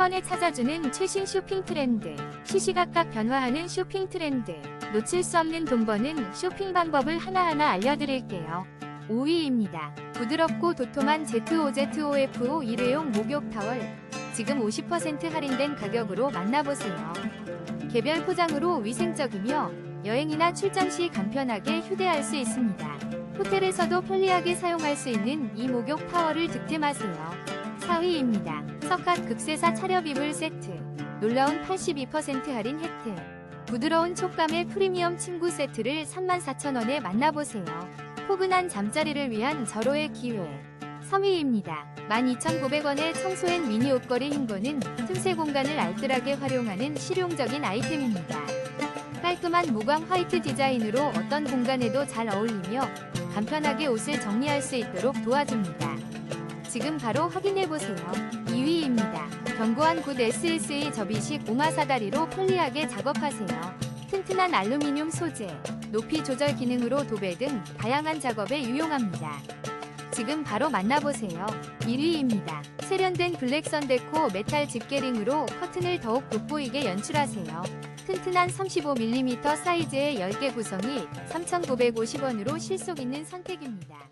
번에 찾아주는 최신 쇼핑 트렌드, 시시각각 변화하는 쇼핑 트렌드, 놓칠 수 없는 돈 버는 쇼핑 방법을 하나하나 알려드릴게요. 5위입니다. 부드럽고 도톰한 ZOZOFO 일회용 목욕 타월. 지금 50% 할인된 가격으로 만나보세요. 개별 포장으로 위생적이며 여행이나 출장 시 간편하게 휴대할 수 있습니다. 호텔에서도 편리하게 사용할 수 있는 이 목욕 타월을 득템하세요. 4위입니다. 석갓 극세사 차렵 이불 세트. 놀라운 82% 할인 혜택. 부드러운 촉감의 프리미엄 침구 세트를 34,000원에 만나보세요. 포근한 잠자리를 위한 절호의 기회. 3위입니다. 12,900원의 청소앤 미니 옷걸이 흰거는 틈새 공간을 알뜰하게 활용하는 실용적인 아이템입니다. 깔끔한 무광 화이트 디자인으로 어떤 공간에도 잘 어울리며 간편하게 옷을 정리할 수 있도록 도와줍니다. 지금 바로 확인해보세요. 2위입니다. 견고한 굿 SSE 접이식 오마 사다리로 편리하게 작업하세요. 튼튼한 알루미늄 소재, 높이 조절 기능으로 도배 등 다양한 작업에 유용합니다. 지금 바로 만나보세요. 1위입니다. 세련된 블랙 선 데코 메탈 집게링으로 커튼을 더욱 돋보이게 연출하세요. 튼튼한 35mm 사이즈의 10개 구성이 3,950원으로 실속 있는 선택입니다.